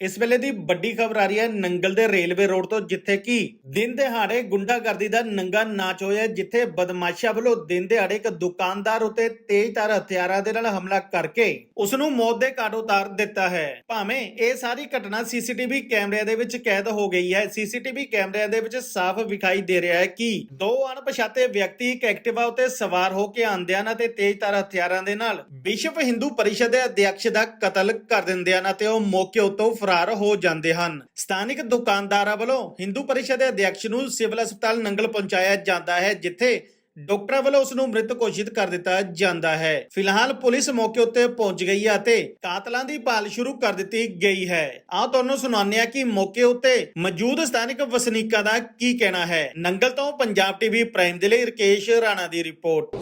ਇਸ ਵੇਲੇ ਦੀ ਵੱਡੀ ਖਬਰ ਆ ਰਹੀ ਹੈ ਨੰਗਲ ਦੇ ਰੇਲਵੇ ਰੋਡ ਤੋਂ, ਜਿੱਥੇ ਕਿ ਦਿਨ ਦਿਹਾੜੇ ਗੁੰਡਾਗਰਦੀ ਦਾ ਨੰਗਾ ਨਾਚ ਹੋਇਆ ਜਿੱਥੇ ਬਦਮਾਸ਼ਾਂ ਵੱਲੋਂ ਦਿਨ ਦਿਹਾੜੇ ਇੱਕ ਦੁਕਾਨਦਾਰ ਉਤੇ ਤੇਜ਼ਧਾਰ ਹਥਿਆਰਾਂ ਦੇ ਨਾਲ ਹਮਲਾ ਕਰਕੇ ਉਸ ਨੂੰ ਮੌਤ ਦੇ ਘਾਟ ਉਤਾਰ ਦਿੱਤਾ ਹੈ। ਭਾਵੇਂ ਇਹ ਸਾਰੀ ਘਟਨਾ ਸੀਸੀਟੀਵੀ ਕੈਮਰਿਆਂ ਦੇ ਵਿੱਚ ਕੈਦ ਹੋ ਗਈ ਹੈ, ਸੀਸੀਟੀਵੀ ਕੈਮਰਿਆਂ ਦੇ ਵਿੱਚ ਸਾਫ਼ ਵਿਖਾਈ ਦੇ ਰਿਹਾ ਹੈ ਕਿ ਦੋ ਅਣਪਛਾਤੇ ਵਿਅਕਤੀ ਇੱਕ ਐਕਟਿਵਾ ਉਤੇ ਸਵਾਰ ਹੋ ਕੇ ਆਉਂਦੇ ਹਨ ਅਤੇ ਤੇਜ਼ਧਾਰ ਹਥਿਆਰਾਂ ਦੇ ਨਾਲ ਵਿਸ਼ਵ ਹਿੰਦੂ ਪਰਿਸ਼ਦ ਦੇ ਅਧਿਕਸ਼ ਦਾ ਕਤਲ ਕਰ ਦਿੰਦੇ ਹਨ ਅਤੇ ਉਹ ਮੌਕੇ ਉਤੋਂ ਫਰਾਰ ਹੋ ਜਾਂਦੇ ਹਨ। ਸਥਾਨਿਕ ਦੁਕਾਨਦਾਰਾਂ ਵੱਲੋਂ ਹਿੰਦੂ ਪਰਿਸ਼ਦ ਦੇ ਅਧਿਕਸ਼ ਨੂੰ ਸਿਵਲ ਹਸਪਤਾਲ ਨੰਗਲ ਪਹੁੰਚਾਇਆ ਜਾਂਦਾ ਹੈ, ਜਿੱਥੇ ਡਾਕਟਰਾਂ ਵੱਲੋਂ ਉਸ ਨੂੰ ਮ੍ਰਿਤ ਘੋਸ਼ਿਤ ਕਰ ਦਿੱਤਾ ਜਾਂਦਾ ਹੈ। ਫਿਲਹਾਲ ਪੁਲਿਸ ਮੌਕੇ ਉੱਤੇ ਪਹੁੰਚ ਗਈ ਹੈ ਅਤੇ ਕਾਤਲਾਂ ਦੀ ਭਾਲ ਸ਼ੁਰੂ ਕਰ ਦਿੱਤੀ ਗਈ ਹੈ। ਆਓ ਤੁਹਾਨੂੰ ਸੁਣਾਉਂਦੇ ਹਾਂ ਕਿ ਮੌਕੇ ਉੱਤੇ ਮੌਜੂਦ ਸਥਾਨਕ ਵਸਨੀਕਾਂ ਦਾ ਕੀ ਕਹਿਣਾ ਹੈ। ਨੰਗਲ ਤੋਂ ਪੰਜਾਬ ਟੀਵੀ ਪ੍ਰਾਈਮ ਦੇ ਲਈ ਰਕੇਸ਼ ਰਾਣਾ ਦੀ ਰਿਪੋਰਟ।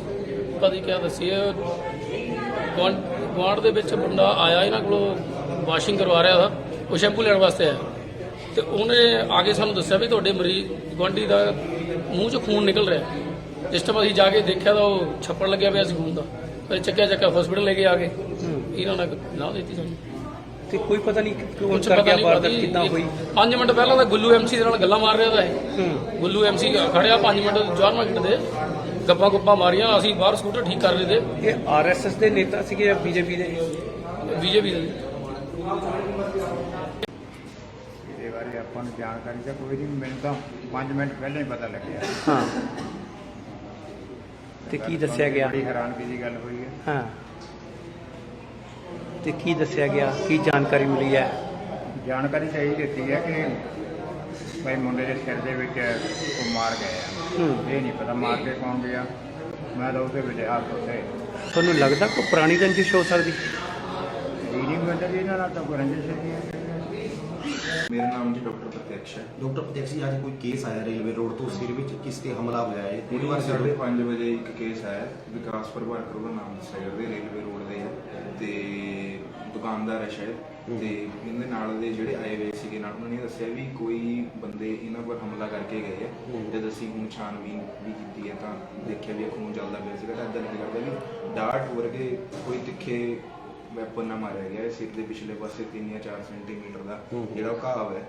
ਕਦੀ ਕਿਆ ਦੱਸੀਏ, ਗੁਆਂਢ ਦੇ ਵਿੱਚ ਬੰਦਾ ਆਇਆ, ਇਹਨਾਂ ਕੋਲੋਂ ਵਾਸ਼ਿੰਗ ਕਰਵਾ ਰਿਹਾ ਸੀ ਉਹ ਸ਼ੈਂਪੂ ਲੈਣ ਵਾਸਤੇ ਆਇਆ। ਤੇ ਉਹਨੇ ਆ ਕੇ ਸਾਨੂੰ ਦੱਸਿਆ ਵੀ ਤੁਹਾਡੇ ਮਰੀਜ਼ ਗੁਆਂਢੀ ਦਾ ਮੂੰਹ 'ਚ ਖੂਨ ਨਿਕਲ ਰਿਹਾ। ਜਿਸ ਟਾਈਮ ਅਸੀਂ ਜਾ ਕੇ ਦੇਖਿਆ ਤਾਂ ਉਹ ਛੱਪੜ ਲੱਗਿਆ ਪਿਆ ਸੀ ਖੂਨ ਦਾ। ਫਿਰ ਚੱਕਿਆ ਚੱਕਿਆ ਹਸਪੀਟਲ ਲੈ ਕੇ ਆ ਗਏ। ਇਹਨਾਂ ਨੇ ਨਾ ਦਿੱਤੀ ਸਾਨੂੰ। ਤੇ ਕੋਈ ਪਤਾ ਨਹੀਂ ਕਿਉਂ ਕਰ ਗਿਆ ਵਾਰਦਾਤ ਕਿੱਦਾਂ ਹੋਈ? 5 ਮਿੰਟ ਪਹਿਲਾਂ ਤਾਂ ਗੁੱਲੂ ਐਮਸੀ ਦੇ ਨਾਲ ਗੱਲਾਂ ਮਾਰ ਰਿਹਾ ਤਾਂ ਇਹ। ਗੁੱਲੂ ਐਮਸੀ ਖੜਿਆ 5 ਮਿੰਟ ਚਾਰ ਮਿੰਟ ਦੇ ਗੱਪਾਂ ਗੁੱਪਾਂ ਮਾਰੀਆਂ ਅਸੀਂ ਬਾਹਰ ਸਕੂਟਰ ਠੀਕ ਕਰ ਰਹੇ ਤੇ ਇਹ ਆਰਐਸਐਸ ਦੇ ਨੇਤਾ ਸੀਗੇ ਜਾਂ ਬੀਜੇਪੀ ਦੇ? ਬੀਜੇਪੀ ਦੇ। ਇਹਦੇ ਬਾਰੇ ਆਪਾਂ ਨੂੰ ਜਾਣਕਾਰੀ ਤਾਂ ਕੋਈ ਨਹੀਂ ਮੈਨੂੰ ਤਾਂ 5 ਮਿੰਟ ਪਹਿਲਾਂ ਹੀ ਪਤਾ ਲੱਗਿਆ। ਹਾਂ। ਤੇ ਕੀ ਦੱਸਿਆ ਗਿਆ? ਬੜੀ ਹੈਰਾਨਗੀ ਦੀ ਗੱਲ ਹੋਈ ਹੈ। ਹਾਂ। ਤੇ ਕੀ ਦੱਸਿਆ ਗਿਆ? ਕੀ ਜਾਣਕਾਰੀ ਮਿਲੀ ਹੈ? ਜਾਣਕਾਰੀ ਇਹ ਦਿੱਤੀ ਹੈ ਕਿ ਭਾਈ ਮੁੰਡੇ ਦੇ ਸਿਰ ਦੇ ਵਿੱਚ ਉਹ ਮਾਰ ਗਏ ਆ। ਇਹ ਨਹੀਂ ਪਤਾ ਮਾਰ ਕੇ ਕੌਣ ਗਿਆ। ਮੈਂ ਤਾਂ ਉਹਦੇ ਵਿੱਚ ਹੱਥ ਉੱਤੇ ਤੁਹਾਨੂੰ ਲੱਗਦਾ ਕੋਈ ਪੁਰਾਣੀ ਰੰਜਿਸ਼ ਹੋ ਸਕਦੀ? ਇਹਨਾਂ ਨਾਲ ਤਾਂ ਕੋਈ ਰੰਜਿਸ਼ ਨਹੀਂ ਹੈ ਮੇਰਾ ਨਾਮ ਜੀ ਡਾਕਟਰ ਪ੍ਰਤਿਕਸ਼ ਹੈ। ਡਾਕਟਰ ਪ੍ਰਤੀਕ ਜੀ ਅੱਜ ਕੋਈ ਕੇਸ ਆਇਆ ਰੇਲਵੇ ਰੋਡ ਤੋਂ ਦੇ ਵਿੱਚ? ਕਿਸ ਤੇ ਹਮਲਾ ਹੋਇਆ ਹੈ ਉਹਦੇ ਬਾਰੇ ਸਾਢੇ ਪੰਜ ਵਜੇ ਇੱਕ ਕੇਸ ਆਇਆ। ਵਿਕਾਸ ਪ੍ਰਭਾਕਰ ਉਹਦਾ ਨਾਮ ਦੱਸਿਆ ਇਹ ਰੇਲਵੇ ਰੋਡ ਦੇ ਹੈ ਤੇ ਦੁਕਾਨਦਾਰ ਹੈ ਸ਼ਾਇਦ। ਤੇ ਇਹਦੇ ਨਾਲ ਦੇ ਜਿਹੜੇ ਆਏ ਹੋਏ ਸੀਗੇ ਨਾਲ ਉਹਨਾਂ ਨੇ ਦੱਸਿਆ ਵੀ ਕੋਈ ਬੰਦੇ ਇਹਨਾਂ ਪਰ ਹਮਲਾ ਕਰਕੇ ਗਏ ਆ। ਜਦ ਅਸੀਂ ਹੁਣ ਛਾਨਬੀਨ ਵੀ ਕੀਤੀ ਹੈ ਤਾਂ ਦੇਖਿਆ ਵੀ ਇਹ ਖੂਨ ਚੱਲਦਾ ਪਿਆ ਸੀਗਾ। ਤਾਂ ਇਦਾਂ ਕਰਦਾ ਵੀ ਡਾਟ ਵਰਗੇ ਕੋਈ ਤਿੱਖੇ ਵੈਪਨ ਨਾਲ ਮਾਰਿਆ ਗਿਆ। ਹੈ। ਸਿਰ ਦੇ ਪਿਛਲੇ ਪਾਸੇ 3 ਜਾਂ 4 ਸੈਂਟੀਮੀਟਰ ਦਾ ਜਿਹੜਾ ਉਹ ਘਾਵ ਹੈ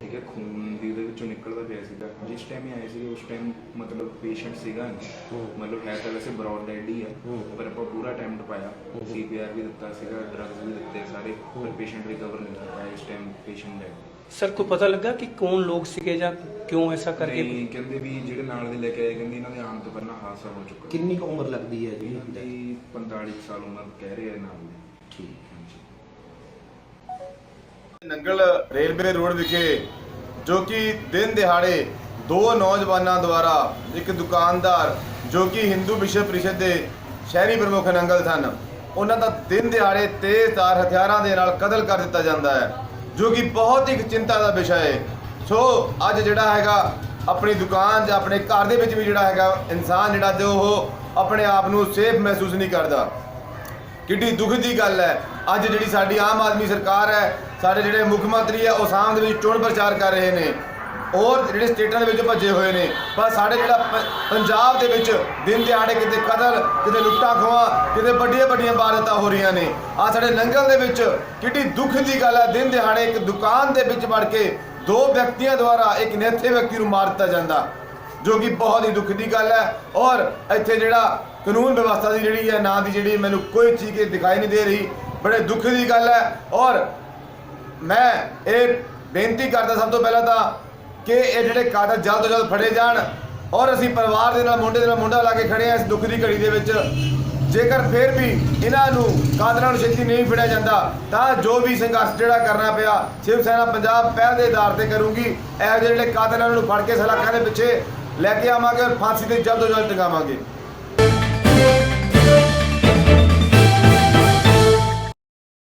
ਠੀਕ ਹੈ ਖੂਨ ਵੀ ਉਹਦੇ ਵਿੱਚੋਂ ਨਿਕਲਦਾ ਪਿਆ ਸੀਗਾ। ਜਿਸ ਟਾਈਮ ਇਹ ਆਏ ਸੀ ਉਸ ਟਾਈਮ ਮਤਲਬ ਪੇਸ਼ੈਂਟ ਸੀਗਾ ਨਹੀਂ। ਮਤਲਬ ਹੈ ਤਾਂ ਵੈਸੇ ਬ੍ਰੌਡ ਡੈਡ ਹੀ ਹੈ। ਪਰ ਆਪਾਂ ਪੂਰਾ ਅਟੈਂਪਟ ਪਾਇਆ ਸੀਪੀਆਰ ਵੀ ਦਿੱਤਾ ਸੀਗਾ ਡਰੱਗਸ ਵੀ ਦਿੱਤੇ ਸਾਰੇ ਪਰ ਪੇਸ਼ੈਂਟ ਰਿਕਵਰ ਨਹੀਂ ਕਰ ਪਾਇਆ ਇਸ ਟਾਈਮ ਪੇਸ਼ੈਂਟ ਡੈਡ ਸਰ ਕੋਈ ਪਤਾ ਲੱਗਾ ਕਿ ਕੌਣ ਲੋਕ ਸੀਗੇ ਜਾਂ ਕਿਉਂ ਐਸਾ ਕਰਕੇ? ਨਹੀਂ ਕਹਿੰਦੇ ਵੀ ਜਿਹੜੇ ਨਾਲ ਦੇ ਲੈ ਕੇ ਆਏ ਕਹਿੰਦੇ ਇਹਨਾਂ ਦੇ ਆਉਣ ਤੋਂ ਪਹਿਲਾਂ ਹਾਦਸਾ ਹੋ ਚੁੱਕਾ। ਕਿੰਨੀ ਕੁ ਉਮਰ ਲੱਗਦੀ ਹੈ ਜੀ ਇਹਨਾਂ ਦੀ 45 ਕੁ ਸਾਲ ਉਮਰ ਕਹਿ ਰਹੇ ਆ ਨਾਲ ਦੇ। ਠੀਕ, ਹਾਂਜੀ। ਨੰਗਲ ਰੇਲਵੇ ਰੋਡ ਵਿਖੇ, ਜੋ ਕਿ ਦਿਨ ਦਿਹਾੜੇ ਦੋ ਨੌਜਵਾਨਾਂ ਦੁਆਰਾ ਇੱਕ ਦੁਕਾਨਦਾਰ, ਜੋ ਕਿ ਹਿੰਦੂ ਵਿਸ਼ਵ ਪ੍ਰੀਸ਼ਦ ਦੇ ਸ਼ਹਿਰੀ ਪ੍ਰਮੁੱਖ ਨੰਗਲ ਸਨ, ਉਹਨਾਂ ਦਾ ਦਿਨ ਦਿਹਾੜੇ ਤੇਜ਼ਧਾਰ ਹਥਿਆਰਾਂ ਦੇ ਨਾਲ ਕਤਲ ਕਰ ਦਿੱਤਾ ਜਾਂਦਾ ਹੈ, ਜੋ ਕਿ ਬਹੁਤ ਹੀ ਚਿੰਤਾ ਦਾ ਵਿਸ਼ਾ ਹੈ। ਸੋ, ਅੱਜ ਜਿਹੜਾ ਹੈਗਾ, ਆਪਣੀ ਦੁਕਾਨ ਜਾਂ ਆਪਣੇ ਘਰ ਦੇ ਵਿੱਚ ਵੀ ਜਿਹੜਾ ਹੈਗਾ ਇਨਸਾਨ, ਜਿਹੜਾ ਜੋ ਉਹ ਆਪਣੇ ਆਪ ਨੂੰ ਸੇਫ ਮਹਿਸੂਸ ਨਹੀਂ ਕਰਦਾ। ਕਿੱਡੀ ਦੁੱਖ ਦੀ ਗੱਲ ਹੈ। ਅੱਜ ਜਿਹੜੀ ਸਾਡੀ ਆਮ ਆਦਮੀ ਸਰਕਾਰ ਹੈ, ਸਾਡੇ ਜਿਹੜੇ ਮੁੱਖ ਮੰਤਰੀ ਹੈ, ਉਹ ਆਸਾਮ ਦੇ ਵਿੱਚ ਚੋਣ ਪ੍ਰਚਾਰ ਕਰ ਰਹੇ ਨੇ। ਔਰ ਜਿਹੜੇ ਸਟੇਟਾਂ ਦੇ ਵਿੱਚ ਭੱਜੇ ਹੋਏ ਨੇ, ਪਰ ਸਾਡੇ ਜਿਹੜਾ ਪੰਜਾਬ ਦੇ ਵਿੱਚ ਦਿਨ ਦਿਹਾੜੇ ਕਿਤੇ ਕਤਲ, ਕਿਤੇ ਲੁੱਟਾਂ ਖੋਹਾਂ, ਕਿਤੇ ਵੱਡੀਆਂ ਵੱਡੀਆਂ ਵਾਰਦਾਤਾਂ ਹੋ ਰਹੀਆਂ ਨੇ। ਆ ਸਾਡੇ ਨੰਗਲ ਦੇ ਵਿੱਚ ਕਿੱਡੀ ਦੁੱਖ ਦੀ ਗੱਲ ਹੈ। ਦਿਨ ਦਿਹਾੜੇ ਇੱਕ ਦੁਕਾਨ ਦੇ ਵਿੱਚ ਵੜ ਕੇ ਦੋ ਵਿਅਕਤੀਆਂ ਦੁਆਰਾ ਇੱਕ ਨੇਥੇ ਵਿਅਕਤੀ ਨੂੰ ਮਾਰ ਦਿੱਤਾ ਜਾਂਦਾ, ਜੋ ਕਿ ਬਹੁਤ ਹੀ ਦੁੱਖ ਦੀ ਗੱਲ ਹੈ। ਔਰ ਇੱਥੇ ਜਿਹੜਾ ਕਾਨੂੰਨ ਵਿਵਸਥਾ ਦੀ ਜਿਹੜੀ ਹੈ, ਨਾਂ ਦੀ ਜਿਹੜੀ ਮੈਨੂੰ ਕੋਈ ਚੀਜ਼ ਕੇ ਦਿਖਾਈ ਨਹੀਂ ਦੇ ਰਹੀ, ਬੜੇ ਦੁੱਖ ਦੀ ਗੱਲ ਹੈ। ਔਰ ਮੈਂ ਇਹ ਬੇਨਤੀ ਕਰਦਾ ਸਭ ਤੋਂ ਪਹਿਲਾਂ ਤਾਂ ਕਿ ਇਹ ਜਿਹੜੇ ਕਾਤਲ ਜਲਦ ਤੋਂ ਜਲਦ ਫੜੇ ਜਾਣ ਔਰ ਅਸੀਂ ਪਰਿਵਾਰ ਦੇ ਨਾਲ, ਮੁੰਡੇ ਦੇ ਨਾਲ, ਮੁੰਡਾ ਲਾ ਕੇ ਖੜੇ ਆ ਇਸ ਦੁੱਖ ਦੀ ਘੜੀ ਦੇ ਵਿੱਚ। ਜੇਕਰ ਫਿਰ ਵੀ ਇਹਨਾਂ ਨੂੰ ਕਾਤਲਾਂ ਨੂੰ ਛੇਤੀ ਨਹੀਂ ਫੜਿਆ ਜਾਂਦਾ, ਤਾਂ ਜੋ ਵੀ ਸੰਘਰਸ਼ ਜਿਹੜਾ ਕਰਨਾ ਪਿਆ, ਸ਼ਿਵ ਸੈਨਾ ਪੰਜਾਬ ਪਹਿਲ ਦੇ ਆਧਾਰ ਤੇ ਕਰੂਗੀ। ਇਹ ਜਿਹੇ ਜਿਹੜੇ ਕਾਤਲਾਂ ਨੂੰ ਫੜ ਕੇ ਸਲਾਖਾਂ ਦੇ ਪਿੱਛੇ ਲੈ ਕੇ ਆਵਾਂਗੇ ਔਰ ਫਾਂਸੀ ਤੇ ਜਲਦ ਤੋਂ ਜਲਦ ਟਿਕਾਵਾਂਗੇ।